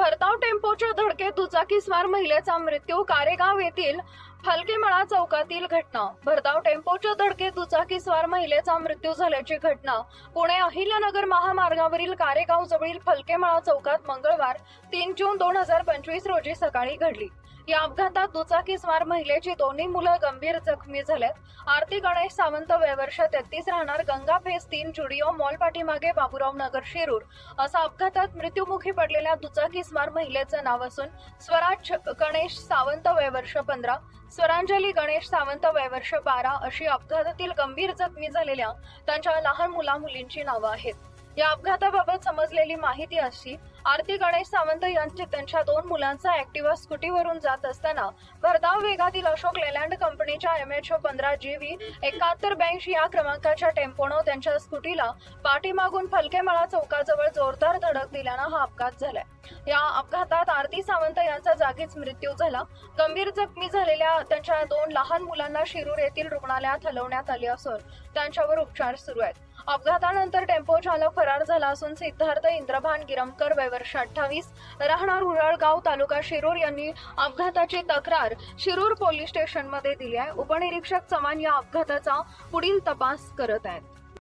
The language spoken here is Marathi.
भरधाव टेम्पोच्या धडकेत दुचाकीस्वार महिलेचा मृत्यू कारेगाव येथील फलकेमळा चौकातील घटना. भरधाव टेम्पोच्या धडकेत दुचाकीस्वार महिलेचा मृत्यू झाल्याची घटना. पुणे अहिल्यानगर महामार्गावरील कारेगाव जवळील फलकेमळा चौकात मंगळवार तीन जून दोन हजार पंचवीस रोजी सकाळी घडली. या अपघातात दुचाकीस्वार महिलेची दोन्ही मुलं गंभीर जखमी झालेत. आरती गणेश सावंत वयवर्ष तेहतीस राहणार गंगा फेस तीन जुडिओ मॉल पाठीमागे बाबुराव नगर शिरूर. असा अपघातात मृत्युमुखी पडलेल्या दुचाकीस्वार महिलेचं नाव असून स्वराज गणेश सावंत वयवर्ष पंधरा स्वरांजली गणेश सावंत वयवर्ष बारा अशी अपघातातील गंभीर जखमी झालेल्या त्यांच्या लहान मुला मुलींची नावं आहेत. या अपघाताबाबत समजलेली माहिती अशी आरती गणेश सावंत यांची त्यांच्या दोन मुलांचा ऍक्टिव्हा स्कूटीवरून जात असताना भरधाव वेगातील अशोक लेलँड कंपनीच्या एम एच ओ पंधरा जी व्ही एकाहत्तर ब्याऐंशी या क्रमांकाच्या टेम्पोनं त्यांच्या स्कूटीला पाठीमागून फलकेमळा चौकाजवळ जोरदार धडक दिल्यानं हा अपघात झालाय. या अपघातात आरती सावंत यांचा जागीच मृत्यू झाला. गंभीर जखमी झालेल्या त्यांच्या दोन लहान मुलांना शिरूर येथील रुग्णालयात हलवण्यात आले असून त्यांच्यावर उपचार सुरू आहेत. अपघातानंतर टेम्पो चालक फरार झाला असून सिद्धार्थ इंद्रभान गिरमकर वयवर्ष अठ्ठावीस. राहणार उराळगाव तालुका शिरूर यांनी अपघाताची तक्रार शिरूर पोलीस स्टेशनमध्ये दिली आहे. उपनिरीक्षक चव्हाण या अपघाताचा पुढील तपास करत आहेत.